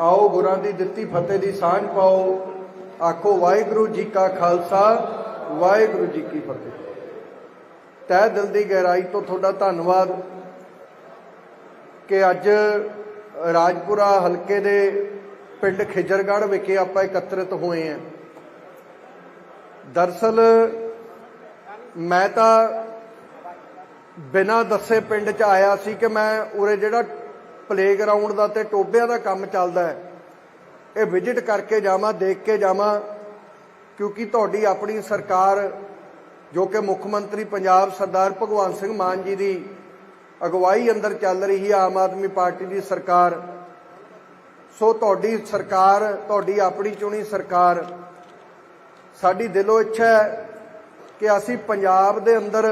ਆਓ ਗੁਰਾਂ ਦੀ ਦਿੱਤੀ ਫਤਿਹ ਦੀ ਸਾਂਝ ਪਾਓ। ਆਖੋ, ਵਾਹਿਗੁਰੂ ਜੀ ਕਾ ਖਾਲਸਾ, ਵਾਹਿਗੁਰੂ ਜੀ ਕੀ ਫਤਿਹ। ਤਹਿ ਦਿਲ ਦੀ ਗਹਿਰਾਈ ਤੋਂ ਤੁਹਾਡਾ ਧੰਨਵਾਦ ਕਿ ਅੱਜ ਰਾਜਪੁਰਾ ਹਲਕੇ ਦੇ ਪਿੰਡ ਖਿਜਰਗੜ੍ਹ ਵਿਖੇ ਆਪਾਂ ਇਕੱਤਰਿਤ ਹੋਏ ਹਾਂ। ਦਰਸਲ ਮੈਂ ਤਾਂ ਬਿਨਾਂ ਦੱਸੇ ਪਿੰਡ 'ਚ ਆਇਆ ਸੀ ਕਿ ਮੈਂ ਉਰੇ ਜਿਹੜਾ ਪਲੇਗਰਾਉਂਡ ਦਾ ਤੇ ਟੋਬਿਆਂ ਦਾ ਕੰਮ ਚੱਲਦਾ ਹੈ। ਇਹ ਵਿਜ਼ਿਟ ਕਰਕੇ ਜਾਵਾਂ, ਦੇਖ ਕੇ ਜਾਵਾਂ, ਕਿਉਂਕਿ ਤੁਹਾਡੀ ਆਪਣੀ ਸਰਕਾਰ, ਜੋ ਕਿ ਮੁੱਖ ਮੰਤਰੀ ਪੰਜਾਬ ਸਰਦਾਰ ਭਗਵੰਤ ਸਿੰਘ ਮਾਨ ਜੀ ਦੀ ਅਗਵਾਈ ਅੰਦਰ ਚੱਲ ਰਹੀ ਹੈ, ਆਮ ਆਦਮੀ ਪਾਰਟੀ ਦੀ ਸਰਕਾਰ, ਸੋ ਤੁਹਾਡੀ ਸਰਕਾਰ, ਤੁਹਾਡੀ ਆਪਣੀ ਚੁਣੀ ਸਰਕਾਰ, ਸਾਡੀ ਦਿਲੋਂ ਇੱਛਾ ਹੈ ਕਿ ਅਸੀਂ ਪੰਜਾਬ ਦੇ ਅੰਦਰ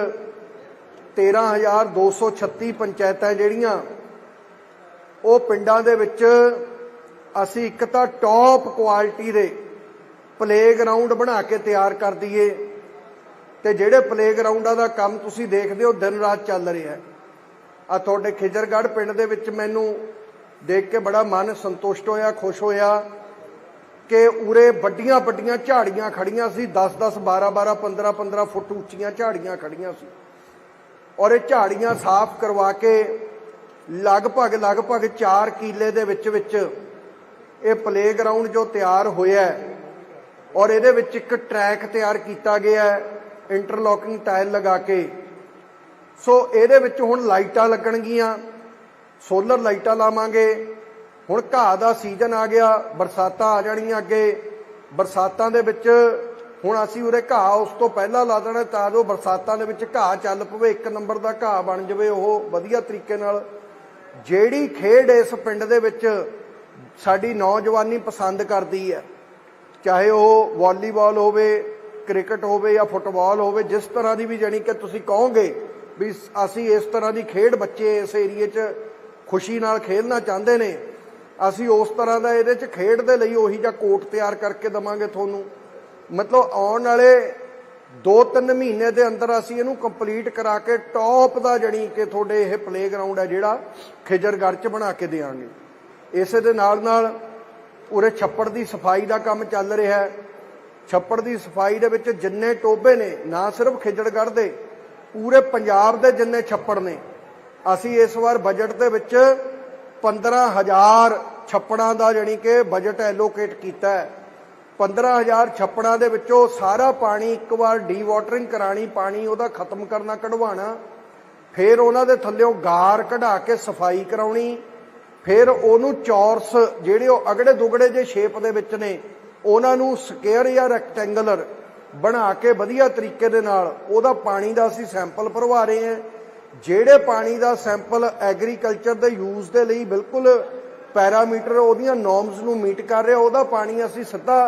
13236 ਪੰਚਾਇਤਾਂ ਜਿਹੜੀਆਂ ਉਹ ਪਿੰਡਾਂ ਦੇ ਵਿੱਚ ਅਸੀਂ ਇੱਕ ਤਾਂ ਟੌਪ ਕੁਆਲਿਟੀ ਦੇ ਪਲੇਗਰਾਉਂਡ ਬਣਾ ਕੇ ਤਿਆਰ ਕਰ ਦਈਏ ਤੇ ਜਿਹੜੇ ਪਲੇਗਰਾਉਂਡਾਂ ਦਾ ਕੰਮ ਤੁਸੀਂ ਦੇਖਦੇ ਹੋ, ਦਿਨ ਰਾਤ ਚੱਲ ਰਿਹਾ ਹੈ। ਆ ਤੁਹਾਡੇ ਖਿਜਰਗੜ੍ਹ ਪਿੰਡ ਦੇ ਵਿੱਚ ਮੈਨੂੰ ਦੇਖ ਕੇ ਬੜਾ ਮਨ ਸੰਤੁਸ਼ਟ ਹੋਇਆ, ਖੁਸ਼ ਹੋਇਆ ਕਿ ਉਰੇ ਵੱਡੀਆਂ ਵੱਡੀਆਂ ਝਾੜੀਆਂ ਖੜੀਆਂ ਸੀ 10 10 12 12 15 15 ਫੁੱਟ ਉੱਚੀਆਂ ਝਾੜੀਆਂ ਖੜੀਆਂ ਸੀ। ਔਰ ਇਹ ਝਾੜੀਆਂ ਸਾਫ਼ ਕਰਵਾ ਕੇ ਲਗਭਗ ਲਗਭਗ 4 ਕਿਲੇ ਦੇ ਵਿੱਚ ਵਿੱਚ ਇਹ ਪਲੇਗਰਾਉਂਡ ਜੋ ਤਿਆਰ ਹੋਇਆ ਹੈ ਔਰ ਇਹਦੇ ਵਿੱਚ ਇੱਕ ਟਰੈਕ ਤਿਆਰ ਕੀਤਾ ਗਿਆ ਹੈ ਇੰਟਰਲੋਕਿੰਗ ਟਾਇਲ ਲਗਾ ਕੇ। ਸੋ ਇਹਦੇ ਵਿੱਚ ਹੁਣ ਲਾਈਟਾਂ ਲੱਗਣਗੀਆਂ ਸੋਲਰ ਲਾਈਟਾਂ ਲਾਵਾਂਗੇ। ਹੁਣ ਘਾਹ ਦਾ ਸੀਜ਼ਨ ਆ ਗਿਆ, ਬਰਸਾਤਾਂ ਆ ਜਾਣੀਆਂ ਅੱਗੇ। ਬਰਸਾਤਾਂ ਦੇ ਵਿੱਚ ਹੁਣ ਅਸੀਂ ਉਰੇ ਘਾਹ ਉਸ ਤੋਂ ਪਹਿਲਾਂ ਲਾ ਦੇਣਾ ਤਾਂ ਜੋ ਬਰਸਾਤਾਂ ਦੇ ਵਿੱਚ ਘਾਹ ਚੱਲ ਪਵੇ, ਇੱਕ ਨੰਬਰ ਦਾ ਘਾਹ ਬਣ ਜਾਵੇ ਉਹ ਵਧੀਆ ਤਰੀਕੇ ਨਾਲ। ਜਿਹੜੀ ਖੇਡ ਇਸ ਪਿੰਡ ਦੇ ਵਿੱਚ ਸਾਡੀ ਨੌਜਵਾਨੀ ਪਸੰਦ ਕਰਦੀ ਹੈ, ਚਾਹੇ ਉਹ ਵਾਲੀਬਾਲ ਹੋਵੇ, ਕ੍ਰਿਕਟ ਹੋਵੇ ਜਾਂ ਫੁੱਟਬਾਲ ਹੋਵੇ, ਜਿਸ ਤਰ੍ਹਾਂ ਦੀ ਵੀ ਜਾਣੀ ਕਿ ਤੁਸੀਂ ਕਹੋਗੇ ਵੀ ਅਸੀਂ ਇਸ ਤਰ੍ਹਾਂ ਦੀ ਖੇਡ ਬੱਚੇ ਇਸ ਏਰੀਏ 'ਚ ਖੁਸ਼ੀ ਨਾਲ ਖੇਡਣਾ ਚਾਹੁੰਦੇ ਨੇ, ਅਸੀਂ ਉਸ ਤਰ੍ਹਾਂ ਦਾ ਇਹਦੇ 'ਚ ਖੇਡ ਦੇ ਲਈ ਉਹੀ ਜਿਹਾ ਕੋਟ ਤਿਆਰ ਕਰਕੇ ਦਵਾਂਗੇ ਤੁਹਾਨੂੰ। ਮਤਲਬ ਆਉਣ ਵਾਲੇ 2-3 ਮਹੀਨੇ ਦੇ ਅੰਦਰ ਅਸੀਂ ਇਹਨੂੰ ਕੰਪਲੀਟ ਕਰਾ ਕੇ ਟੌਪ ਦਾ ਜਣੀ ਕਿ ਤੁਹਾਡੇ ਇਹ ਪਲੇਗਰਾਉਂਡ ਹੈ ਜਿਹੜਾ ਖਿਜਰਗੜ੍ਹ 'ਚ ਬਣਾ ਕੇ ਦੇਵਾਂਗੇ ਇਸੇ ਦੇ ਨਾਲ ਨਾਲ ਉਰੇ ਛੱਪੜ ਦੀ ਸਫ਼ਾਈ ਦਾ ਕੰਮ ਚੱਲ ਰਿਹਾ ਹੈ। ਛੱਪੜ ਦੀ ਸਫ਼ਾਈ ਦੇ ਵਿੱਚ ਜਿੰਨੇ ਟੋਬੇ ਨੇ, ਨਾ ਸਿਰਫ ਖਿਜੜਗੜ੍ਹ ਦੇ, ਪੂਰੇ ਪੰਜਾਬ ਦੇ ਜਿੰਨੇ ਛੱਪੜ ਨੇ, ਅਸੀਂ ਇਸ ਵਾਰ ਬਜਟ ਦੇ ਵਿੱਚ 15000 ਛੱਪੜਾਂ ਦਾ ਜਾਨੀ ਕਿ ਬਜਟ ਐਲੋਕੇਟ ਕੀਤਾ ਹੈ। 15000 ਛੱਪੜਾਂ ਦੇ ਵਿੱਚੋਂ ਸਾਰਾ ਪਾਣੀ ਇੱਕ ਵਾਰ ਡੀਵਾਟਰਿੰਗ ਕਰਾਣੀ, ਪਾਣੀ ਉਹਦਾ ਖਤਮ ਕਰਨਾ, ਕਢਵਾਣਾ। ਫਿਰ ਉਹਨਾਂ ਦੇ ਥੱਲੇੋਂ ਗਾਰ ਕਢਾ ਕੇ ਸਫ਼ਾਈ ਕਰਾਉਣੀ। ਫਿਰ ਉਹਨੂੰ ਚੌਰਸ ਜਿਹੜੇ ਉਹ ਅਗੜੇ ਦੁਗੜੇ ਜੇ ਸ਼ੇਪ ਦੇ ਵਿੱਚ ਨੇ, ਉਹਨਾਂ ਨੂੰ ਸਕੁਅਰ ਜਾਂ ਰੈਕਟੈਂਗੂਲਰ ਬਣਾ ਕੇ ਵਧੀਆ ਤਰੀਕੇ ਦੇ ਨਾਲ ਉਹਦਾ ਪਾਣੀ ਦਾ ਅਸੀਂ ਸੈਂਪਲ ਭਰਵਾ ਰਹੇ ਹਾਂ। ਜਿਹੜੇ ਪਾਣੀ ਦਾ ਸੈਂਪਲ ਐਗਰੀਕਲਚਰ ਦੇ ਯੂਜ਼ ਦੇ ਲਈ ਬਿਲਕੁਲ ਪੈਰਾਮੀਟਰ ਉਹਦੀਆਂ ਨੋਰਮਸ ਨੂੰ ਮੀਟ ਕਰ ਰਿਹਾ, ਉਹਦਾ ਪਾਣੀ ਅਸੀਂ ਸਿੱਧਾ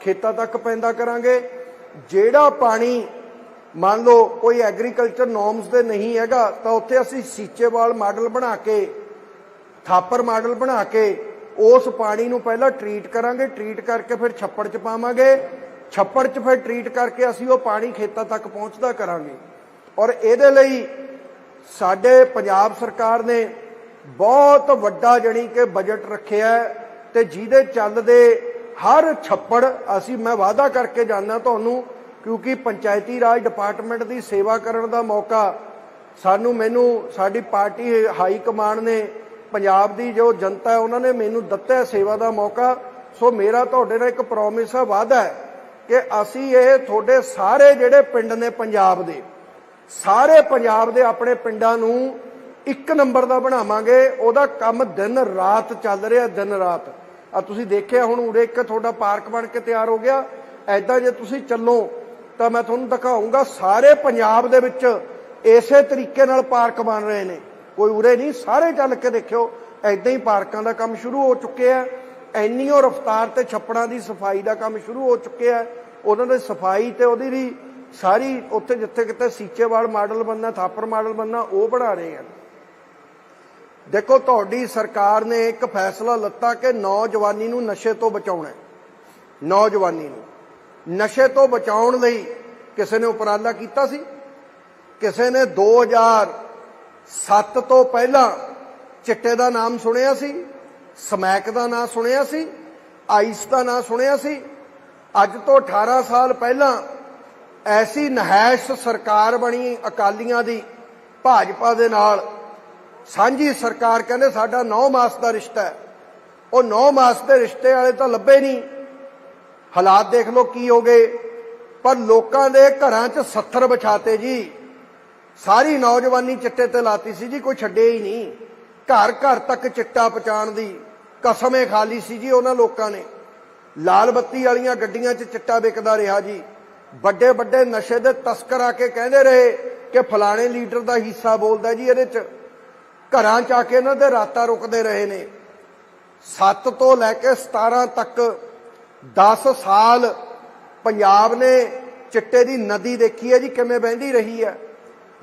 ਖੇਤਾਂ ਤੱਕ ਪੈਂਦਾ ਕਰਾਂਗੇ। ਜਿਹੜਾ ਪਾਣੀ, ਮੰਨ ਲਓ ਕੋਈ ਐਗਰੀਕਲਚਰ ਨੋਰਮਸ ਦੇ ਨਹੀਂ ਹੈਗਾ, ਤਾਂ ਉੱਥੇ ਅਸੀਂ ਸੀਚੇਵਾਲ ਮਾਡਲ ਬਣਾ ਕੇ, ਥਾਪਰ ਮਾਡਲ ਬਣਾ ਕੇ ਉਸ ਪਾਣੀ ਨੂੰ ਪਹਿਲਾਂ ਟਰੀਟ ਕਰਾਂਗੇ। ਟਰੀਟ ਕਰਕੇ ਫਿਰ ਛੱਪੜ 'ਚ ਪਾਵਾਂਗੇ। ਛੱਪੜ 'ਚ ਫਿਰ ਟਰੀਟ ਕਰਕੇ ਅਸੀਂ ਉਹ ਪਾਣੀ ਖੇਤਾਂ ਤੱਕ ਪਹੁੰਚਦਾ ਕਰਾਂਗੇ। ਔਰ ਇਹਦੇ ਲਈ ਸਾਡੇ ਪੰਜਾਬ ਸਰਕਾਰ ਨੇ ਬਹੁਤ ਵੱਡਾ ਜਣੀ ਕਿ ਬਜਟ ਰੱਖਿਆ ਹੈ ਤੇ ਜਿਹਦੇ ਚੱਲਦੇ ਹਰ ਛੱਪੜ ਅਸੀਂ ਮੈਂ ਵਾਅਦਾ ਕਰਕੇ ਜਾਂਦਾ ਤੁਹਾਨੂੰ, ਕਿਉਂਕਿ ਪੰਚਾਇਤੀ ਰਾਜ ਡਿਪਾਰਟਮੈਂਟ ਦੀ ਸੇਵਾ ਕਰਨ ਦਾ ਮੌਕਾ ਸਾਨੂੰ ਮੈਨੂੰ, ਸਾਡੀ ਪਾਰਟੀ ਹਾਈ ਕਮਾਂਡ ਨੇ, ਪੰਜਾਬ ਦੀ ਜੋ ਜਨਤਾ ਹੈ, ਉਹਨਾਂ ਨੇ ਮੈਨੂੰ ਦਿੱਤਾ ਸੇਵਾ ਦਾ ਮੌਕਾ। ਸੋ ਮੇਰਾ ਤੁਹਾਡੇ ਨਾਲ ਇੱਕ ਪ੍ਰੋਮਿਸ ਹੈ ਵਾਅਦਾ ਹੈ ਕਿ ਅਸੀਂ ਇਹ ਤੁਹਾਡੇ ਸਾਰੇ ਜਿਹੜੇ ਪਿੰਡ ਨੇ ਪੰਜਾਬ ਦੇ, ਸਾਰੇ ਪੰਜਾਬ ਦੇ ਆਪਣੇ ਪਿੰਡਾਂ ਨੂੰ ਇੱਕ ਨੰਬਰ ਦਾ ਬਣਾਵਾਂਗੇ। ਉਹਦਾ ਕੰਮ ਦਿਨ ਰਾਤ ਚੱਲ ਰਿਹਾ, ਦਿਨ ਰਾਤ। ਆ ਤੁਸੀਂ ਦੇਖਿਆ ਹੁਣ ਉਰੇ ਇੱਕ ਤੁਹਾਡਾ ਪਾਰਕ ਬਣ ਕੇ ਤਿਆਰ ਹੋ ਗਿਆ। ਐਦਾਂ ਜੇ ਤੁਸੀਂ ਚੱਲੋ, ਤਾਂ ਮੈਂ ਤੁਹਾਨੂੰ ਦਿਖਾਉਂਗਾ ਸਾਰੇ ਪੰਜਾਬ ਦੇ ਵਿੱਚ ਇਸੇ ਤਰੀਕੇ ਨਾਲ ਪਾਰਕ ਬਣ ਰਹੇ ਨੇ। ਕੋਈ ਉਰੇ ਨਹੀਂ, ਸਾਰੇ ਚੱਲ ਕੇ ਦੇਖਿਓ ਐਦਾਂ ਹੀ ਪਾਰਕਾਂ ਦਾ ਕੰਮ ਸ਼ੁਰੂ ਹੋ ਚੁੱਕਿਆ ਹੈ। ਇੰਨੀ ਉਹ ਰਫ਼ਤਾਰ ਤੇ ਛੱਪੜਾਂ ਦੀ ਸਫ਼ਾਈ ਦਾ ਕੰਮ ਸ਼ੁਰੂ ਹੋ ਚੁੱਕਿਆ ਹੈ। ਉਹਨਾਂ ਦੇ ਸਫ਼ਾਈ ਤੇ ਉਹਦੀ ਵੀ ਸਾਰੀ ਉੱਥੇ ਜਿੱਥੇ ਕਿਤੇ ਸੀਚੇਵਾਲ ਮਾਡਲ ਬੰਨਾ ਥਾਪਰ ਮਾਡਲ ਬੰਨਾ ਉਹ ਬਣਾ ਰਹੇ ਹਨ। ਦੇਖੋ, ਤੁਹਾਡੀ ਸਰਕਾਰ ਨੇ ਇੱਕ ਫੈਸਲਾ ਲੱਤਾ ਕਿ ਨੌਜਵਾਨੀ ਨੂੰ ਨਸ਼ੇ ਤੋਂ ਬਚਾਉਣਾ ਹੈ। ਨੌਜਵਾਨੀ ਨੂੰ। ਨਸ਼ੇ ਤੋਂ ਬਚਾਉਣ ਲਈ ਕਿਸੇ ਨੇ ਉਪਰਾਲਾ ਕੀਤਾ ਸੀ? ਕਿਸੇ ਨੇ 2007 ਤੋਂ ਪਹਿਲਾਂ ਚਿੱਟੇ ਦਾ ਨਾਮ ਸੁਣਿਆ ਸੀ? ਸਮੈਕ ਦਾ ਨਾਂ ਸੁਣਿਆ ਸੀ? ਆਈਸ ਦਾ ਨਾਂ ਸੁਣਿਆ ਸੀ? ਅੱਜ ਤੋਂ 18 ਸਾਲ ਪਹਿਲਾਂ ਐਸੀ ਨਹਾਇਸ਼ ਸਰਕਾਰ ਬਣੀ ਅਕਾਲੀਆਂ ਦੀ ਭਾਜਪਾ ਦੇ ਨਾਲ ਸਾਂਝੀ ਸਰਕਾਰ ਕਹਿੰਦੇ ਸਾਡਾ 9 ਮਾਸ ਦਾ ਰਿਸ਼ਤਾ ਹੈ। ਉਹ 9 ਮਾਸ ਦੇ ਰਿਸ਼ਤੇ ਵਾਲੇ ਤਾਂ ਲੱਭੇ ਨਹੀਂ। ਹਾਲਾਤ ਦੇਖ ਲਓ ਕੀ ਹੋ ਗਏ। ਪਰ ਲੋਕਾਂ ਦੇ ਘਰਾਂ 'ਚ 70 ਵਿਛਾਤੇ ਜੀ। ਸਾਰੀ ਨੌਜਵਾਨੀ ਚਿੱਟੇ ਤੇ ਲਾਤੀ ਸੀ ਜੀ, ਕੋਈ ਛੱਡੇ ਹੀ ਨਹੀਂ। ਘਰ ਘਰ ਤੱਕ ਚਿੱਟਾ ਪਹੁੰਚਾਉਣ ਦੀ ਕਸਮੇ ਖਾਲੀ ਸੀ ਜੀ ਉਹਨਾਂ ਲੋਕਾਂ ਨੇ। ਲਾਲ ਬੱਤੀ ਵਾਲੀਆਂ ਗੱਡੀਆਂ 'ਚ ਚਿੱਟਾ ਵਿਕਦਾ ਰਿਹਾ ਜੀ। ਵੱਡੇ ਵੱਡੇ ਨਸ਼ੇ ਦੇ ਤਸਕਰ ਆ ਕੇ ਕਹਿੰਦੇ ਰਹੇ ਕਿ ਫਲਾਣੇ ਲੀਡਰ ਦਾ ਹਿੱਸਾ ਬੋਲਦਾ ਜੀ ਇਹਦੇ 'ਚ। ਘਰਾਂ 'ਚ ਆ ਕੇ ਇਹਨਾਂ ਦੇ ਰਾਤਾਂ ਰੁਕਦੇ ਰਹੇ ਨੇ। 7 ਤੋਂ ਲੈ ਕੇ 17 ਤੱਕ 10 ਸਾਲ ਪੰਜਾਬ ਨੇ ਚਿੱਟੇ ਦੀ ਨਦੀ ਦੇਖੀ ਹੈ ਜੀ, ਕਿਵੇਂ ਵਹਿੰਦੀ ਰਹੀ ਹੈ।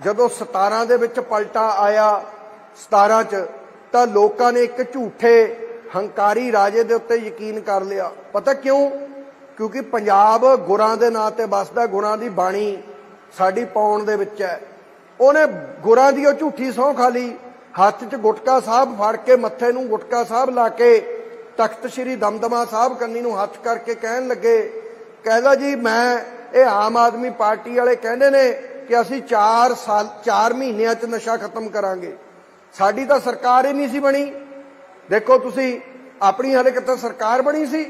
ਜਦੋਂ 17 ਦੇ ਵਿੱਚ ਪਲਟਾ ਆਇਆ 17 ਚ, ਤਾਂ ਲੋਕਾਂ ਨੇ ਇੱਕ ਝੂਠੇ ਹੰਕਾਰੀ ਰਾਜੇ ਦੇ ਉੱਤੇ ਯਕੀਨ ਕਰ ਲਿਆ। ਪਤਾ ਕਿਉਂ? ਕਿਉਂਕਿ ਪੰਜਾਬ ਗੁਰਾਂ ਦੇ ਨਾਂ ਤੇ ਵਸਦਾ, ਗੁਰਾਂ ਦੀ ਬਾਣੀ ਸਾਡੀ ਪਾਉਣ ਦੇ ਵਿੱਚ ਹੈ। ਉਹਨੇ ਗੁਰਾਂ ਦੀ ਉਹ ਝੂਠੀ ਸਹੁੰ ਖਾ ਲਈ। ਹੱਥ 'ਚ ਗੁਟਕਾ ਸਾਹਿਬ ਫੜ ਕੇ ਮੱਥੇ ਨੂੰ ਗੁਟਕਾ ਸਾਹਿਬ ਲਾ ਕੇ ਤਖਤ ਸ੍ਰੀ ਦਮਦਮਾ ਸਾਹਿਬ ਕੰਨੀ ਨੂੰ ਹੱਥ ਕਰਕੇ ਕਹਿਣ ਲੱਗੇ, ਕਹਿੰਦਾ ਜੀ ਮੈਂ ਇਹ ਆਮ ਆਦਮੀ ਪਾਰਟੀ ਵਾਲੇ ਕਹਿੰਦੇ ਨੇ ਕਿ ਅਸੀਂ 4 ਸਾਲ 4 ਮਹੀਨਿਆਂ 'ਚ ਨਸ਼ਾ ਖਤਮ ਕਰਾਂਗੇ। ਸਾਡੀ ਤਾਂ ਸਰਕਾਰ ਹੀ ਨਹੀਂ ਸੀ ਬਣੀ। ਦੇਖੋ ਤੁਸੀਂ, ਆਪਣੀ ਹਲੇ ਕਿਤਾ ਸਰਕਾਰ ਬਣੀ ਸੀ।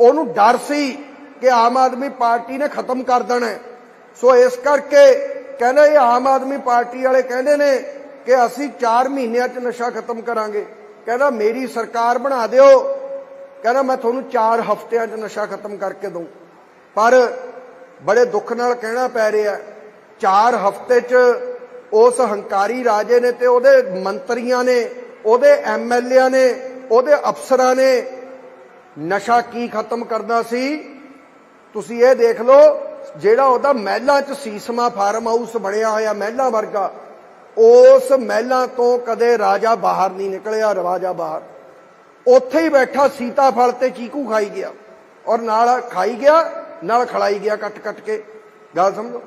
ਉਹਨੂੰ ਡਰ ਸੀ ਕਿ ਆਮ ਆਦਮੀ ਪਾਰਟੀ ਨੇ ਖਤਮ ਕਰ ਦੇਣਾ। ਸੋ ਇਸ ਕਰਕੇ ਕਹਿੰਦੇ ਇਹ ਆਮ ਆਦਮੀ ਪਾਰਟੀ ਵਾਲੇ ਕਹਿੰਦੇ ਨੇ ਕਿ ਅਸੀਂ 4 ਮਹੀਨਿਆਂ 'ਚ ਨਸ਼ਾ ਖਤਮ ਕਰਾਂਗੇ। ਕਹਿੰਦਾ, ਮੇਰੀ ਸਰਕਾਰ ਬਣਾ ਦਿਓ। ਕਹਿੰਦਾ, ਮੈਂ ਤੁਹਾਨੂੰ 4 ਹਫ਼ਤਿਆਂ 'ਚ ਨਸ਼ਾ ਖਤਮ ਕਰਕੇ ਦਊਂ। ਪਰ ਬੜੇ ਦੁੱਖ ਨਾਲ ਕਹਿਣਾ ਪੈ ਰਿਹਾ 4 ਹਫ਼ਤੇ 'ਚ ਉਸ ਹੰਕਾਰੀ ਰਾਜੇ ਨੇ ਤੇ ਉਹਦੇ ਮੰਤਰੀਆਂ ਨੇ, ਉਹਦੇ ਐਮਐਲਏ ਨੇ, ਉਹਦੇ ਅਫਸਰਾਂ ਨੇ ਨਸ਼ਾ ਕੀ ਖਤਮ ਕਰਨਾ ਸੀ? ਤੁਸੀਂ ਇਹ ਦੇਖ ਲਓ, ਜਿਹੜਾ ਉਹਦਾ ਮਹਿਲਾ 'ਚ ਸੀਸਮਾ ਫਾਰਮ ਹਾਊਸ ਬਣਿਆ ਹੋਇਆ, ਮਹਿਲਾ ਵਰਗਾ ਉਸ ਮਹਿਲਾਂ ਤੋਂ ਕਦੇ ਰਾਜਾ ਬਾਹਰ ਨਹੀਂ ਨਿਕਲਿਆ ਰਾਜਾ ਬਾਹਰ। ਉੱਥੇ ਹੀ ਬੈਠਾ, ਸੀਤਾ ਫਲ ਤੇ ਚੀਕੂ ਖਾਈ ਗਿਆ। ਔਰ ਨਾਲ ਖਾਈ ਗਿਆ, ਨਾਲ ਖੜਾਈ ਗਿਆ ਕੱਟ ਕੱਟ ਕੇ। ਗੱਲ ਸਮਝੋ?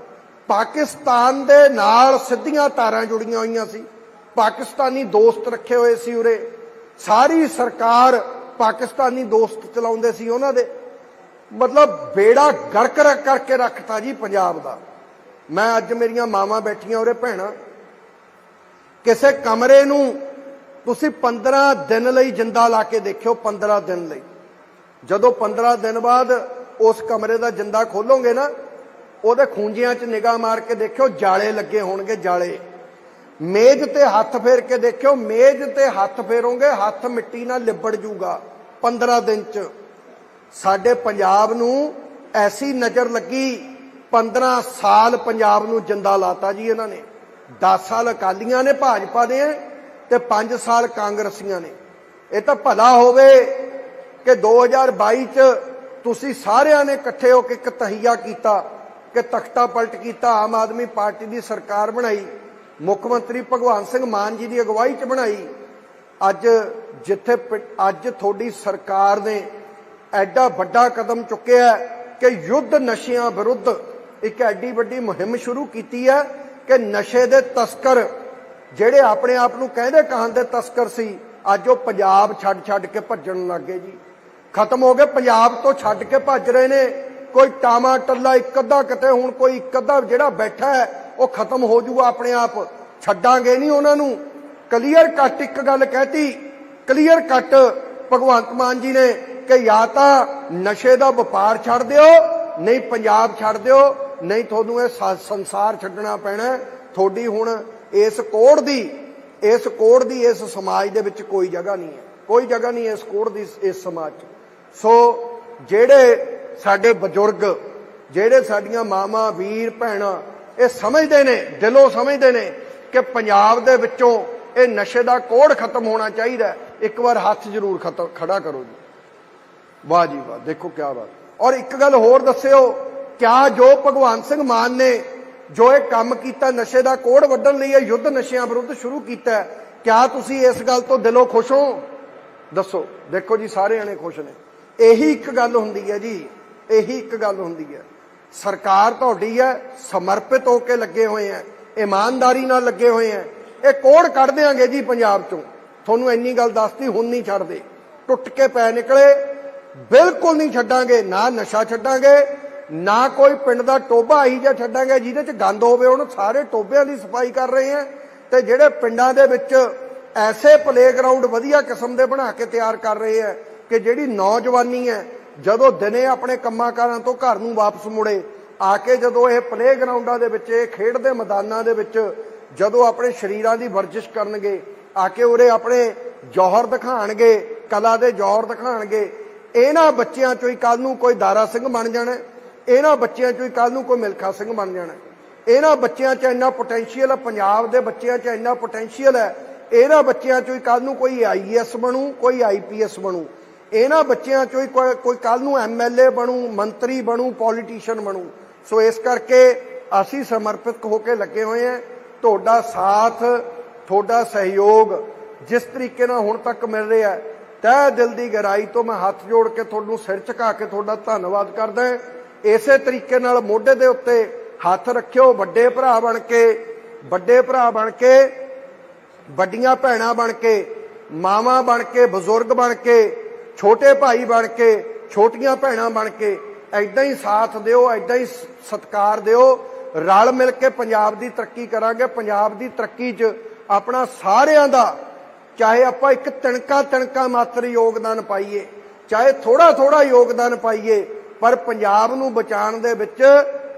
ਪਾਕਿਸਤਾਨ ਦੇ ਨਾਲ ਸਿੱਧੀਆਂ ਤਾਰਾਂ ਜੁੜੀਆਂ ਹੋਈਆਂ ਸੀ। ਪਾਕਿਸਤਾਨੀ ਦੋਸਤ ਰੱਖੇ ਹੋਏ ਸੀ ਉਰੇ। ਸਾਰੀ ਸਰਕਾਰ ਪਾਕਿਸਤਾਨੀ ਦੋਸਤ ਚਲਾਉਂਦੇ ਸੀ ਉਹਨਾਂ ਦੇ। ਮਤਲਬ ਬੇੜਾ ਗਰਕ ਰੱਖ ਕਰਕੇ ਰੱਖਤਾ ਜੀ ਪੰਜਾਬ ਦਾ। ਮੈਂ ਅੱਜ ਮੇਰੀਆਂ ਮਾਵਾਂ ਬੈਠੀਆਂ ਉਰੇ ਭੈਣਾਂ। ਕਿਸੇ ਕਮਰੇ ਨੂੰ ਤੁਸੀਂ 15 ਦਿਨ ਲਈ ਜਿੰਦਾ ਲਾ ਕੇ ਦੇਖਿਓ 15 ਦਿਨ ਲਈ। ਜਦੋਂ 15 ਦਿਨ ਬਾਅਦ ਉਸ ਕਮਰੇ ਦਾ ਜਿੰਦਾ ਖੋਲੋਗੇ ਨਾ, ਉਹਦੇ ਖੂੰਜਿਆਂ 'ਚ ਨਿਗਾਹ ਮਾਰ ਕੇ ਦੇਖਿਓ, ਜਾਲੇ ਲੱਗੇ ਹੋਣਗੇ ਜਾਲੇ। ਮੇਜ਼ ਤੇ ਹੱਥ ਫੇਰ ਕੇ ਦੇਖਿਓ, ਮੇਜ਼ ਤੇ ਹੱਥ ਫੇਰੋਗੇ, ਹੱਥ ਮਿੱਟੀ ਨਾਲ ਲਿਬੜ ਜੂਗਾ 15 ਦਿਨ 'ਚ। ਸਾਡੇ ਪੰਜਾਬ ਨੂੰ ਐਸੀ ਨਜ਼ਰ ਲੱਗੀ 15 ਸਾਲ ਪੰਜਾਬ ਨੂੰ ਜਿੰਦਾ ਲਾਤਾ ਜੀ ਇਹਨਾਂ ਨੇ। 10 ਸਾਲ ਅਕਾਲੀਆਂ ਨੇ ਭਾਜਪਾ ਦੇ ਤੇ 5 ਸਾਲ ਕਾਂਗਰਸੀਆਂ ਨੇ। ਇਹ ਤਾਂ ਭਲਾ ਹੋਵੇ ਕਿ 2022 ਚ ਤੁਸੀਂ ਸਾਰਿਆਂ ਨੇ ਇਕੱਠੇ ਹੋ ਕੇ ਇੱਕ ਤਹੀਆ ਕੀਤਾ, ਕਿ ਤਖਤਾ ਪਲਟ ਕੀਤਾ, ਆਮ ਆਦਮੀ ਪਾਰਟੀ ਦੀ ਸਰਕਾਰ ਬਣਾਈ, ਮੁੱਖ ਮੰਤਰੀ ਭਗਵਾਨ ਸਿੰਘ ਮਾਨ ਜੀ ਦੀ ਅਗਵਾਈ ਚ ਬਣਾਈ। ਅੱਜ ਜਿੱਥੇ ਪਿ- ਅੱਜ ਤੁਹਾਡੀ ਸਰਕਾਰ ਨੇ ਐਡਾ ਵੱਡਾ ਕਦਮ ਚੁੱਕਿਆ ਕਿ ਯੁੱਧ ਨਸ਼ਿਆਂ ਵਿਰੁੱਧ ਇੱਕ ਐਡੀ ਵੱਡੀ ਮੁਹਿੰਮ ਸ਼ੁਰੂ ਕੀਤੀ ਹੈ। ਕਿ ਨਸ਼ੇ ਦੇ ਤਸਕਰ ਜਿਹੜੇ ਆਪਣੇ ਆਪ ਨੂੰ ਕਹਿੰਦੇ ਕਹਾਂ ਦੇ ਤਸਕਰ ਸੀ, ਅੱਜ ਉਹ ਪੰਜਾਬ ਛੱਡ ਛੱਡ ਕੇ ਭੱਜਣ ਲੱਗੇ ਜੀ। ਖਤਮ ਹੋ ਗਏ, ਪੰਜਾਬ ਤੋਂ ਛੱਡ ਕੇ ਭੱਜ ਰਹੇ ਨੇ। ਕੋਈ ਟਾਮਾ ਟੱਲਾ ਇੱਕ ਅੱਧਾ ਕਿਤੇ, ਹੁਣ ਕੋਈ ਇੱਕ ਅੱਧਾ ਜਿਹੜਾ ਬੈਠਾ ਹੈ, ਉਹ ਖਤਮ ਹੋ ਜੂਗਾ ਆਪਣੇ ਆਪ। ਛੱਡਾਂਗੇ ਨਹੀਂ ਉਹਨਾਂ ਨੂੰ। ਕਲੀਅਰ ਕੱਟ ਇੱਕ ਗੱਲ ਕਹਿਤੀ। ਕਲੀਅਰ ਕੱਟ ਭਗਵੰਤ ਮਾਨ ਜੀ ਨੇ ਕਿ ਜਾਂ ਤਾਂ ਨਸ਼ੇ ਦਾ ਵਪਾਰ ਛੱਡ ਦਿਓ, ਨਹੀਂ ਪੰਜਾਬ ਛੱਡ ਦਿਓ। ਨਹੀਂ ਤੁਹਾਨੂੰ ਇਹ ਸੰਸਾਰ ਛੱਡਣਾ ਪੈਣਾ ਤੁਹਾਡੀ ਹੁਣ ਇਸ ਕੋੜ ਦੀ, ਇਸ ਕੋੜ ਦੀ ਇਸ ਸਮਾਜ ਦੇ ਵਿੱਚ ਕੋਈ ਜਗ੍ਹਾ ਨਹੀਂ ਹੈ। ਕੋਈ ਜਗ੍ਹਾ ਨਹੀਂ ਇਸ ਕੋੜ ਦੀ, ਇਸ- ਸਮਾਜ 'ਚ। ਸੋ ਜਿਹੜੇ ਸਾਡੇ ਬਜ਼ੁਰਗ, ਜਿਹੜੇ ਸਾਡੀਆਂ ਮਾਵਾਂ, ਵੀਰ, ਭੈਣਾਂ, ਇਹ ਸਮਝਦੇ ਨੇ, ਦਿਲੋਂ ਸਮਝਦੇ ਨੇ ਕਿ ਪੰਜਾਬ ਦੇ ਵਿੱਚੋਂ ਇਹ ਨਸ਼ੇ ਦਾ ਕੋੜ ਖਤਮ ਹੋਣਾ ਚਾਹੀਦਾ ਇੱਕ ਵਾਰ ਹੱਥ ਜ਼ਰੂਰ ਖਤ- ਖੜਾ ਕਰੋ ਜੀ। ਵਾਹ ਜੀ ਵਾਹ, ਦੇਖੋ ਕੀ ਬਾਤ। ਔਰ ਇੱਕ ਗੱਲ ਹੋਰ ਦੱਸਿਓ ਕਿਆ ਜੋ ਭਗਵਾਨ ਸਿੰਘ ਮਾਨ ਨੇ ਜੋ ਇਹ ਕੰਮ ਕੀਤਾ, ਨਸ਼ੇ ਦਾ ਕੋੜ ਵੱਢਣ ਲਈ ਇਹ ਯੁੱਧ ਨਸ਼ਿਆਂ ਵਿਰੁੱਧ ਸ਼ੁਰੂ ਕੀਤਾ ਕਿਆ ਤੁਸੀਂ ਇਸ ਗੱਲ ਤੋਂ ਦਿਲੋਂ ਖੁਸ਼ ਹੋ? ਦੱਸੋ। ਦੇਖੋ ਜੀ, ਸਾਰੇ ਜਣੇ ਖੁਸ਼ ਨੇ। ਇਹੀ ਇੱਕ ਗੱਲ ਹੁੰਦੀ ਹੈ ਜੀ, ਇਹੀ ਇੱਕ ਗੱਲ ਹੁੰਦੀ ਹੈ। ਸਰਕਾਰ ਤੁਹਾਡੀ ਹੈ, ਸਮਰਪਿਤ ਹੋ ਕੇ ਲੱਗੇ ਹੋਏ ਆ ਇਮਾਨਦਾਰੀ ਨਾਲ ਲੱਗੇ ਹੋਏ ਆ ਇਹ ਕੋੜ ਕੱਢ ਦੇਾਂਗੇ ਜੀ ਪੰਜਾਬ ਚੋਂ। ਤੁਹਾਨੂੰ ਇੰਨੀ ਗੱਲ ਦੱਸਤੀ, ਹੁਣ ਨਹੀਂ ਛੱਡਦੇ। ਟੁੱਟ ਕੇ ਪੈ ਨਿਕਲੇ, ਬਿਲਕੁਲ ਨਹੀਂ ਛੱਡਾਂਗੇ, ਨਾ ਨਸ਼ਾ ਛੱਡਾਂਗੇ ਨਾ ਕੋਈ ਪਿੰਡ ਦਾ ਟੋਬਾ ਹੀ ਜਿਹਾ ਛੱਡਾਂਗੇ ਜਿਹਦੇ ਚ ਗੰਦ ਹੋਵੇ, ਉਹਨੂੰ ਸਾਰੇ ਟੋਬਿਆਂ ਦੀ ਸਫ਼ਾਈ ਕਰ ਰਹੇ ਆ ਤੇ ਜਿਹੜੇ ਪਿੰਡਾਂ ਦੇ ਵਿੱਚ ਐਸੇ ਪਲੇਗਰਾਉਂਡ ਵਧੀਆ ਕਿਸਮ ਦੇ ਬਣਾ ਕੇ ਤਿਆਰ ਕਰ ਰਹੇ ਆ ਕਿ ਜਿਹੜੀ ਨੌਜਵਾਨੀ ਹੈ, ਜਦੋਂ ਦਿਨੇ ਆਪਣੇ ਕੰਮਾਂ ਕਾਰਾਂ ਤੋਂ ਘਰ ਨੂੰ ਵਾਪਸ ਮੁੜੇ, ਆ ਕੇ ਜਦੋਂ ਇਹ ਪਲੇਗਰਾਉਂਡਾਂ ਦੇ ਵਿੱਚ, ਇਹ ਖੇਡ ਦੇ ਮੈਦਾਨਾਂ ਦੇ ਵਿੱਚ, ਜਦੋਂ ਆਪਣੇ ਸਰੀਰਾਂ ਦੀ ਵਰਜਿਸ਼ ਕਰਨਗੇ, ਆ ਕੇ ਉਰੇ ਆਪਣੇ ਜੌਹਰ ਦਿਖਾਣਗੇ, ਕਲਾ ਦੇ ਜੌਹਰ ਦਿਖਾਣਗੇ, ਇਹਨਾਂ ਬੱਚਿਆਂ ਚੋਂ ਹੀ ਕੱਲ ਨੂੰ ਕੋਈ ਦਾਰਾ ਸਿੰਘ ਬਣ ਜਾਣਾ ਇਹਨਾਂ ਬੱਚਿਆਂ ਚੋਂ ਹੀ ਕੱਲ ਨੂੰ ਕੋਈ ਮਿਲਖਾ ਸਿੰਘ ਬਣ ਜਾਣਾ। ਇਹਨਾਂ ਬੱਚਿਆਂ 'ਚ ਇੰਨਾ ਪੋਟੈਂਸ਼ੀਅਲ ਹੈ ਪੰਜਾਬ ਦੇ ਬੱਚਿਆਂ 'ਚ ਇੰਨਾ ਪੋਟੈਂਸ਼ੀਅਲ ਹੈ ਇਹਨਾਂ ਬੱਚਿਆਂ 'ਚੋਂ ਹੀ ਕੱਲ ਨੂੰ ਕੋਈ ਆਈਐਸ ਬਣੂ, ਕੋਈ ਆਈਪੀਐਸ ਬਣੂ। ਇਹਨਾਂ ਬੱਚਿਆਂ 'ਚੋਂ ਹੀ ਕੋਈ ਕੋਈ ਕੱਲ ਨੂੰ ਐਮਐਲਏ ਬਣੂ, ਮੰਤਰੀ ਬਣੂ ਪੋਲੀਟੀਸ਼ੀਅਨ ਬਣੂ। ਸੋ ਇਸ ਕਰਕੇ ਅਸੀਂ ਸਮਰਪਿਤ ਹੋ ਕੇ ਲੱਗੇ ਹੋਏ ਹਾਂ। ਤੁਹਾਡਾ ਸਾਥ, ਤੁਹਾਡਾ ਸਹਿਯੋਗ ਜਿਸ ਤਰੀਕੇ ਨਾਲ ਹੁਣ ਤੱਕ ਮਿਲ ਰਿਹਾ ਹੈ, ਤਹਿ ਦਿਲ ਦੀ ਗਹਿਰਾਈ ਤੋਂ ਮੈਂ ਹੱਥ ਜੋੜ ਕੇ ਤੁਹਾਨੂੰ ਸਿਰ ਝੁਕਾ ਕੇ ਤੁਹਾਡਾ ਧੰਨਵਾਦ ਕਰਦਾ ਹਾਂ। ਇਸੇ ਤਰੀਕੇ ਨਾਲ ਮੋਢੇ ਦੇ ਉੱਤੇ ਹੱਥ ਰੱਖਿਓ, ਵੱਡੇ ਭਰਾ ਬਣ ਕੇ, ਵੱਡੇ ਭਰਾ ਬਣ ਕੇ, ਵੱਡੀਆਂ ਭੈਣਾਂ ਬਣ ਕੇ, ਮਾਵਾਂ ਬਣ ਕੇ, ਬਜ਼ੁਰਗ ਬਣ ਕੇ, ਛੋਟੇ ਭਾਈ ਬਣ ਕੇ, ਛੋਟੀਆਂ ਭੈਣਾਂ ਬਣ ਕੇ ਐਦਾਂ ਹੀ ਸਾਥ ਦਿਓ ਐਦਾਂ ਹੀ ਸ- ਸਤਿਕਾਰ ਦਿਓ। ਰਲ ਮਿਲ ਕੇ ਪੰਜਾਬ ਦੀ ਤਰੱਕੀ ਕਰਾਂਗੇ। ਪੰਜਾਬ ਦੀ ਤਰੱਕੀ 'ਚ ਆਪਣਾ ਸਾਰਿਆਂ ਦਾ, ਚਾਹੇ ਆਪਾਂ ਇੱਕ ਤਿਣਕਾ ਤਿਣਕਾ ਮਾਤਰ ਯੋਗਦਾਨ ਪਾਈਏ, ਚਾਹੇ ਥੋੜਾ ਥੋੜਾ ਯੋਗਦਾਨ ਪਾਈਏ ਪਰ ਪੰਜਾਬ ਨੂੰ ਬਚਾਉਣ ਦੇ ਵਿੱਚ,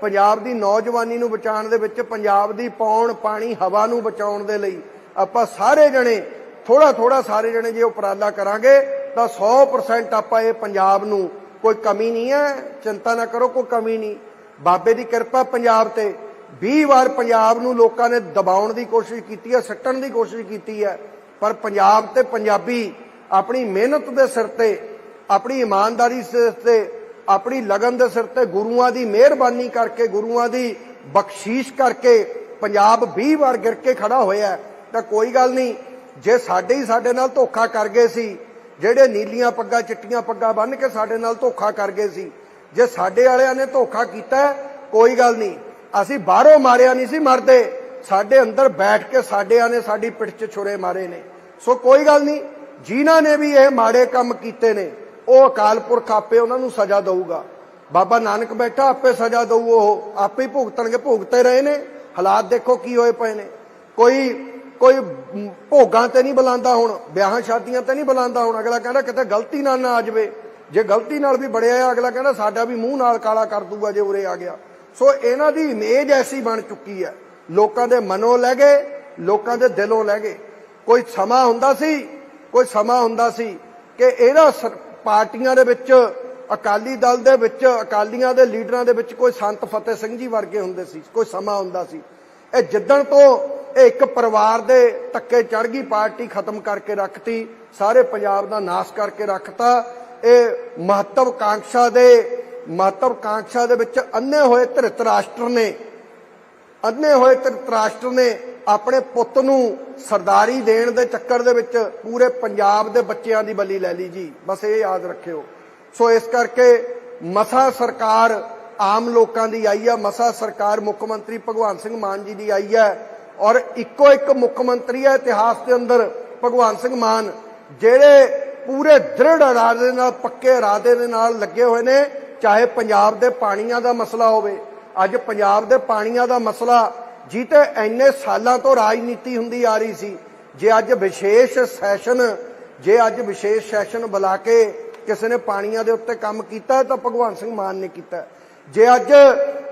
ਪੰਜਾਬ ਦੀ ਨੌਜਵਾਨੀ ਨੂੰ ਬਚਾਉਣ ਦੇ ਵਿੱਚ, ਪੰਜਾਬ ਦੀ ਪੌਣ, ਪਾਣੀ, ਹਵਾ ਨੂੰ ਬਚਾਉਣ ਦੇ ਲਈ ਆਪਾਂ ਸਾਰੇ ਜਣੇ ਥੋੜਾ ਥੋੜਾ ਸਾਰੇ ਜਣੇ ਜੇ ਉਪਰਾਲਾ ਕਰਾਂਗੇ, ਤਾਂ 100% ਆਪਾਂ ਇਹ ਪੰਜਾਬ ਨੂੰ ਕੋਈ ਕਮੀ ਨਹੀਂ ਹੈ, ਚਿੰਤਾ ਨਾ ਕਰੋ, ਕੋਈ ਕਮੀ ਨਹੀਂ। ਬਾਬੇ ਦੀ ਕਿਰਪਾ ਪੰਜਾਬ ਤੇ 20 ਵਾਰ ਪੰਜਾਬ ਨੂੰ ਲੋਕਾਂ ਨੇ ਦਬਾਉਣ ਦੀ ਕੋਸ਼ਿਸ਼ ਕੀਤੀ ਹੈ, ਸੱਟਣ ਦੀ ਕੋਸ਼ਿਸ਼ ਕੀਤੀ ਹੈ, ਪਰ ਪੰਜਾਬ ਤੇ ਪੰਜਾਬੀ ਆਪਣੀ ਮਿਹਨਤ ਦੇ ਸਿਰ ਤੇ, ਆਪਣੀ ਇਮਾਨਦਾਰੀ ਸਿਰ ਤੇ ਆਪਣੀ ਲਗਨ ਦੇ ਸਿਰ ਤੇ ਗੁਰੂਆਂ ਦੀ ਮਿਹਰਬਾਨੀ ਕਰਕੇ, ਗੁਰੂਆਂ ਦੀ ਬਖਸ਼ੀਸ਼ ਕਰਕੇ ਪੰਜਾਬ 20 ਵਾਰ ਗਿਰ ਕੇ ਖੜਾ ਹੋਇਆ ਤਾਂ ਕੋਈ ਗੱਲ ਨਹੀਂ, ਜੇ ਸਾਡੇ ਹੀ ਸਾਡੇ ਨਾਲ ਧੋਖਾ ਕਰ ਗਏ ਸੀ, ਜਿਹੜੇ ਨੀਲੀਆਂ ਪੱਗਾਂ, ਚਿੱਟੀਆਂ ਪੱਗਾਂ ਬੰਨ੍ਹ ਕੇ ਸਾਡੇ ਨਾਲ ਧੋਖਾ ਕਰ ਗਏ ਸੀ, ਜੇ ਸਾਡੇ ਵਾਲਿਆਂ ਨੇ ਧੋਖਾ ਕੀਤਾ ਕੋਈ ਗੱਲ ਨਹੀਂ, ਅਸੀਂ ਬਾਹਰੋਂ ਮਾਰਿਆ ਨਹੀਂ ਸੀ ਮਰਦੇ, ਸਾਡੇ ਅੰਦਰ ਬੈਠ ਕੇ ਸਾਡਿਆਂ ਨੇ ਸਾਡੀ ਪਿੱਠ 'ਚ ਛੁਰੇ ਮਾਰੇ ਨੇ, ਸੋ ਕੋਈ ਗੱਲ ਨਹੀਂ, ਜਿਨ੍ਹਾਂ ਨੇ ਵੀ ਇਹ ਮਾੜੇ ਕੰਮ ਕੀਤੇ ਨੇ ਉਹ ਅਕਾਲ ਪੁਰਖ ਆਪੇ ਉਹਨਾਂ ਨੂੰ ਸਜ਼ਾ ਦਊਗਾ। ਬਾਬਾ ਨਾਨਕ ਬੈਠਾ, ਆਪੇ ਸਜ਼ਾ ਦਊ ਉਹ। ਆਪੇ ਹੀ ਭੁਗਤਣਗੇ ਭੁਗਤੇ ਰਹੇ ਨੇ। ਹਾਲਾਤ ਦੇਖੋ ਕੀ ਹੋਏ ਪਏ ਨੇ। ਕੋਈ ਕੋਈ ਭੋਗਾਂ ਤੇ ਨਹੀਂ ਬੁਲਾਉਂਦਾ ਹੁਣ, ਵਿਆਹਾਂ ਸ਼ਾਦੀਆਂ ਤੇ ਨਹੀਂ ਬੁਲਾਉਂਦਾ ਹੁਣ। ਅਗਲਾ ਕਹਿੰਦਾ ਕਿਤੇ ਗਲਤੀ ਨਾਲ ਨਾ ਆ ਜਾਵੇ। ਜੇ ਗਲਤੀ ਨਾਲ ਵੀ ਬੜਿਆ ਆ, ਅਗਲਾ ਕਹਿੰਦਾ ਸਾਡਾ ਵੀ ਮੂੰਹ ਨਾਲ ਕਾਲਾ ਕਰ ਦੂਗਾ ਜੇ ਉਰੇ ਆ ਗਿਆ। ਸੋ ਇਹਨਾਂ ਦੀ ਇਮੇਜ ਐਸੀ ਬਣ ਚੁੱਕੀ ਹੈ। ਲੋਕਾਂ ਦੇ ਮਨੋਂ ਲੈ ਗਏ, ਲੋਕਾਂ ਦੇ ਦਿਲੋਂ ਲੈ ਗਏ। ਕੋਈ ਸਮਾਂ ਹੁੰਦਾ ਸੀ, ਕੋਈ ਸਮਾਂ ਹੁੰਦਾ ਸੀ ਕਿ ਇਹਦਾ ਪਾਰਟੀਆਂ ਦੇ ਵਿੱਚ, ਅਕਾਲੀ ਦਲ ਦੇ ਵਿੱਚ, ਅਕਾਲੀਆਂ ਦੇ ਲੀਡਰਾਂ ਦੇ ਵਿੱਚ ਕੋਈ ਸੰਤ ਫਤਿਹ ਸਿੰਘ ਜੀ ਵਰਗੇ ਹੁੰਦੇ ਸੀ, ਕੋਈ ਸਮਾਂ ਹੁੰਦਾ ਸੀ। ਇਹ ਜਿੱਦਣ ਤੋਂ ਇਹ ਇੱਕ ਪਰਿਵਾਰ ਦੇ ਟੱਕੇ ਚੜ ਗਈ, ਪਾਰਟੀ ਖਤਮ ਕਰਕੇ ਰੱਖਤੀ, ਸਾਰੇ ਪੰਜਾਬ ਦਾ ਨਾਸ ਕਰਕੇ ਰੱਖਤਾ, ਇਹ ਮਹੱਤਵਕਾਂਕਸ਼ਾ ਦੇ ਮਹੱਤਵਕਾਂਕਸ਼ਾ ਦੇ ਵਿੱਚ ਅੰਨੇ ਹੋਏ ਧ੍ਰਿਤ ਰਾਸ਼ਟਰ ਨੇ ਅੰਨੇ ਹੋਏ ਧ੍ਰਿਤ ਰਾਸ਼ਟਰ ਨੇ ਆਪਣੇ ਪੁੱਤ ਨੂੰ ਸਰਦਾਰੀ ਦੇਣ ਦੇ ਚੱਕਰ ਦੇ ਵਿੱਚ ਪੂਰੇ ਪੰਜਾਬ ਦੇ ਬੱਚਿਆਂ ਦੀ ਬਲੀ ਲੈ ਲਈ ਜੀ। ਬਸ ਇਹ ਯਾਦ ਰੱਖਿਓ। ਸੋ ਇਸ ਕਰਕੇ ਮਸਾ ਸਰਕਾਰ ਆਮ ਲੋਕਾਂ ਦੀ ਆਈ ਹੈ ਮਸਾ ਸਰਕਾਰ ਮੁੱਖ ਮੰਤਰੀ ਭਗਵੰਤ ਸਿੰਘ ਮਾਨ ਜੀ ਦੀ ਆਈ ਹੈ ਔਰ ਇੱਕੋ ਇੱਕ ਮੁੱਖ ਮੰਤਰੀ ਹੈ ਇਤਿਹਾਸ ਦੇ ਅੰਦਰ ਭਗਵੰਤ ਸਿੰਘ ਮਾਨ, ਜਿਹੜੇ ਪੂਰੇ ਦ੍ਰਿੜ ਇਰਾਦੇ ਨਾਲ, ਪੱਕੇ ਇਰਾਦੇ ਦੇ ਨਾਲ ਲੱਗੇ ਹੋਏ ਨੇ। ਚਾਹੇ ਪੰਜਾਬ ਦੇ ਪਾਣੀਆਂ ਦਾ ਮਸਲਾ ਹੋਵੇ। ਅੱਜ ਪੰਜਾਬ ਦੇ ਪਾਣੀਆਂ ਦਾ ਮਸਲਾ ਜਿੱਤੇ ਇੰਨੇ ਸਾਲਾਂ ਤੋਂ ਰਾਜਨੀਤੀ ਹੁੰਦੀ ਆ ਰਹੀ ਸੀ, ਜੇ ਅੱਜ ਵਿਸ਼ੇਸ਼ ਸੈਸ਼ਨ, ਜੇ ਅੱਜ ਵਿਸ਼ੇਸ਼ ਸੈਸ਼ਨ ਬੁਲਾ ਕੇ ਕਿਸੇ ਨੇ ਪਾਣੀਆਂ ਦੇ ਉੱਤੇ ਕੰਮ ਕੀਤਾ ਤਾਂ ਭਗਵੰਤ ਸਿੰਘ ਮਾਨ ਨੇ ਕੀਤਾ। ਜੇ ਅੱਜ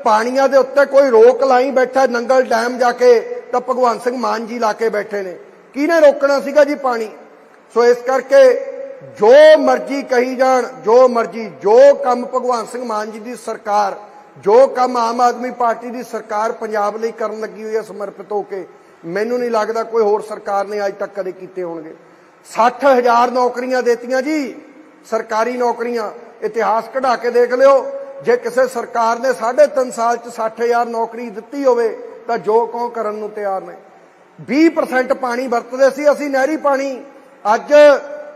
ਪਾਣੀਆਂ ਦੇ ਉੱਤੇ ਕੋਈ ਰੋਕ ਲਾਈ ਬੈਠਾ ਨੰਗਲ ਡੈਮ ਜਾ ਕੇ, ਤਾਂ ਭਗਵੰਤ ਸਿੰਘ ਮਾਨ ਜੀ ਲਾ ਕੇ ਬੈਠੇ ਨੇ। ਕਿਹਨੇ ਰੋਕਣਾ ਸੀਗਾ ਜੀ ਪਾਣੀ? ਸੋ ਇਸ ਕਰਕੇ ਜੋ ਮਰਜ਼ੀ ਕਹੀ ਜਾਣ, ਜੋ ਮਰਜ਼ੀ, ਜੋ ਕੰਮ ਭਗਵੰਤ ਸਿੰਘ ਮਾਨ ਜੀ ਦੀ ਸਰਕਾਰ ਜੋ ਕੰਮ ਆਮ ਆਦਮੀ ਪਾਰਟੀ ਦੀ ਸਰਕਾਰ ਪੰਜਾਬ ਲਈ ਕਰਨ ਲੱਗੀ ਹੋਈ ਹੈ ਸਮਰਪਿਤ ਹੋ ਕੇ, ਮੈਨੂੰ ਨਹੀਂ ਲੱਗਦਾ ਕੋਈ ਹੋਰ ਸਰਕਾਰ ਨੇ ਅੱਜ ਤੱਕ ਕਦੇ ਕੀਤੇ ਹੋਣਗੇ। 60000 ਨੌਕਰੀਆਂ ਦੇਤੀਆਂ ਜੀ, ਸਰਕਾਰੀ ਨੌਕਰੀਆਂ। ਇਤਿਹਾਸ ਕਢਾ ਕੇ ਦੇਖ ਲਿਓ, ਜੇ ਕਿਸੇ ਸਰਕਾਰ ਨੇ 3.5 ਸਾਲ ਚ 60000 ਨੌਕਰੀ ਦਿੱਤੀ ਹੋਵੇ, ਤਾਂ ਜੋ ਕੋ ਕਰਨ ਨੂੰ ਤਿਆਰ ਨੇ? 20% ਪਾਣੀ ਵਰਤਦੇ ਸੀ ਅਸੀਂ ਨਹਿਰੀ ਪਾਣੀ। ਅੱਜ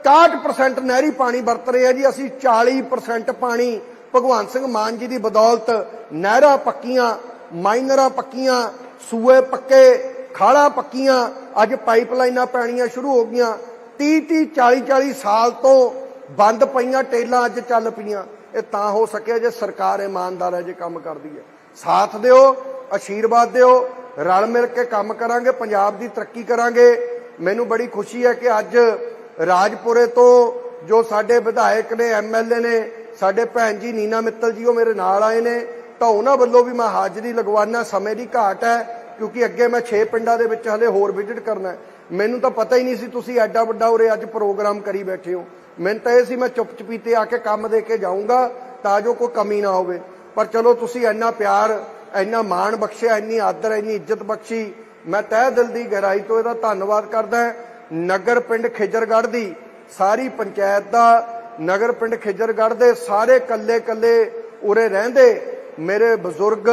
61% ਨਹਿਰੀ ਪਾਣੀ ਵਰਤ ਰਹੇ ਆ ਜੀ, ਅਸੀਂ 40% ਪਾਣੀ ਭਗਵੰਤ ਸਿੰਘ ਮਾਨ ਜੀ ਦੀ ਬਦੌਲਤ ਨਹਿਰਾਂ ਪੱਕੀਆਂ, ਮਾਈਨਰਾਂ ਪੱਕੀਆਂ, ਸੂਏ ਪੱਕੇ, ਖਾਲਾਂ ਪੱਕੀਆਂ, ਅੱਜ ਪਾਈਪਲਾਈਨਾਂ ਪੈਣੀਆਂ ਸ਼ੁਰੂ ਹੋ ਗਈਆਂ। 30 30 40 40 ਸਾਲ ਤੋਂ ਬੰਦ ਪਈਆਂ ਟੇਲਾਂ ਅੱਜ ਚੱਲ ਪਈਆਂ। ਇਹ ਤਾਂ ਹੋ ਸਕਿਆ ਜੇ ਸਰਕਾਰ ਇਮਾਨਦਾਰ ਹੈ ਜੇ ਕੰਮ ਕਰਦੀ ਹੈ। ਸਾਥ ਦਿਓ ਆਸ਼ੀਰਵਾਦ ਦਿਓ, ਰਲ ਮਿਲ ਕੇ ਕੰਮ ਕਰਾਂਗੇ, ਪੰਜਾਬ ਦੀ ਤਰੱਕੀ ਕਰਾਂਗੇ। ਮੈਨੂੰ ਬੜੀ ਖੁਸ਼ੀ ਹੈ ਕਿ ਅੱਜ ਰਾਜਪੁਰੇ ਤੋਂ ਜੋ ਸਾਡੇ ਵਿਧਾਇਕ ਨੇ ਐਮਐਲਏ ਨੇ ਸਾਡੇ ਭੈਣ ਜੀ ਨੀਨਾ ਮਿੱਤਲ ਜੀ, ਉਹ ਮੇਰੇ ਨਾਲ ਆਏ ਨੇ। ਤਾਂ ਉਹਨਾਂ ਵੱਲੋਂ ਵੀ ਮੈਂ ਹਾਜ਼ਰੀ ਲਗਵਾਉਣਾ, ਸਮੇਂ ਦੀ ਘਾਟ ਹੈ, ਕਿਉਂਕਿ ਅੱਗੇ ਮੈਂ 6 ਪਿੰਡਾਂ ਦੇ ਵਿੱਚ ਹਲੇ ਹੋਰ ਵਿਜ਼ਿਟ ਕਰਨਾ ਮੈਨੂੰ ਤਾਂ ਪਤਾ ਹੀ ਨਹੀਂ ਸੀ ਤੁਸੀਂ ਐਡਾ ਵੱਡਾ ਉਰੇ ਅੱਜ ਪ੍ਰੋਗਰਾਮ ਕਰੀ ਬੈਠੇ ਹੋ। ਮੈਨੂੰ ਤਾਂ ਇਹ ਸੀ ਮੈਂ ਚੁੱਪ ਚਪੀਤੇ ਆ ਕੇ ਕੰਮ ਦੇ ਕੇ ਜਾਊਂਗਾ, ਤਾਂ ਜੋ ਕੋਈ ਕਮੀ ਨਾ ਹੋਵੇ। ਪਰ ਚਲੋ ਤੁਸੀਂ ਇੰਨਾ ਪਿਆਰ, ਇੰਨਾ ਮਾਣ ਬਖਸ਼ਿਆ, ਇੰਨੀ ਆਦਰ, ਇੰਨੀ ਇੱਜ਼ਤ ਬਖਸ਼ੀ, ਮੈਂ ਤਹਿ ਦਿਲ ਦੀ ਗਹਿਰਾਈ ਤੋਂ ਇਹਦਾ ਧੰਨਵਾਦ ਕਰਦਾ ਨਗਰ ਪਿੰਡ ਖੇਜਰਗੜ੍ਹ ਦੀ ਸਾਰੀ ਪੰਚਾਇਤ ਦਾ ਨਗਰ ਪਿੰਡ ਖਿਜਰਗੜ੍ਹ ਦੇ ਸਾਰੇ ਕੱਲੇ ਕੱਲੇ ਉਰੇ ਰਹਿੰਦੇ ਮੇਰੇ ਬਜ਼ੁਰਗ,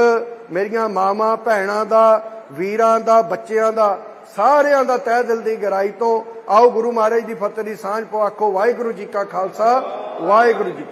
ਮੇਰੀਆਂ ਮਾਵਾਂ, ਭੈਣਾਂ ਦਾ, ਵੀਰਾਂ ਦਾ, ਬੱਚਿਆਂ ਦਾ, ਸਾਰਿਆਂ ਦਾ ਤਹਿ ਦਿਲ ਦੀ ਗਹਿਰਾਈ ਤੋਂ ਆਓ ਗੁਰੂ ਮਹਾਰਾਜ ਦੀ ਫਤਿਹ ਦੀ ਸਾਂਝ ਪੋ ਆਖੋ, ਵਾਹਿਗੁਰੂ ਜੀ ਕਾ ਖਾਲਸਾ, ਵਾਹਿਗੁਰੂ ਜੀ